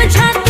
we tried to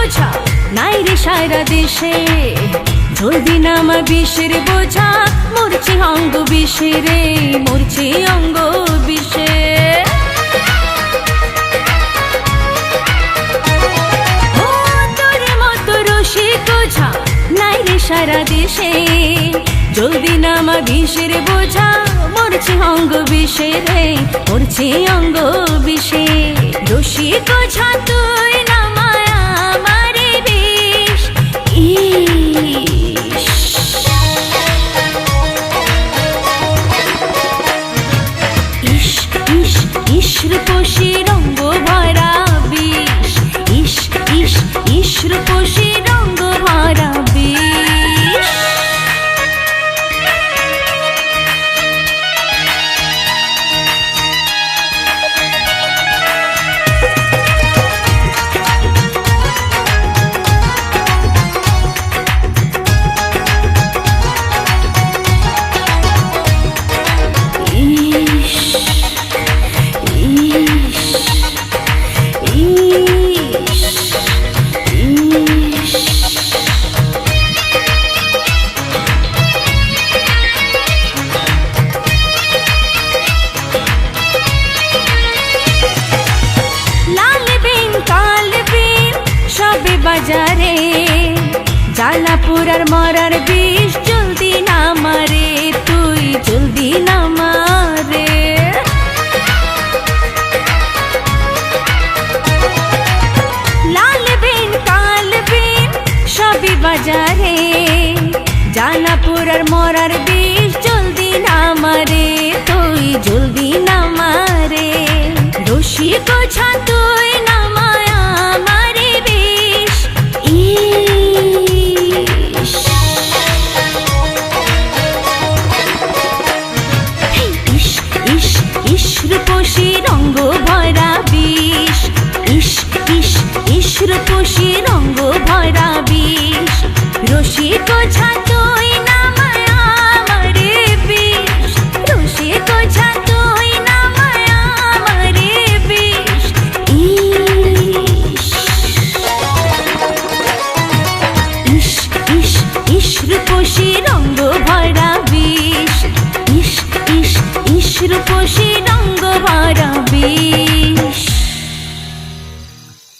বোঝা, নাই সারা দেশে। ধরবি না বিষের বোঝা, মরছি অঙ্গ বিষে রে মরছি অঙ্গ বিষে। সারা দেশে। বিষের বোঝা, মরছি অঙ্গ বিষে রে মরছি অঙ্গ বিষে। দোষী কোঝা শিরা বাজারে জানা পুরার মরার বিষ জলদি নামারে, তুই জলদি নামারে। লাল বিন কাল বিন সবই বাজারে জানা মরার বিষ জলদি নামারে, তুই জলদি নামারে।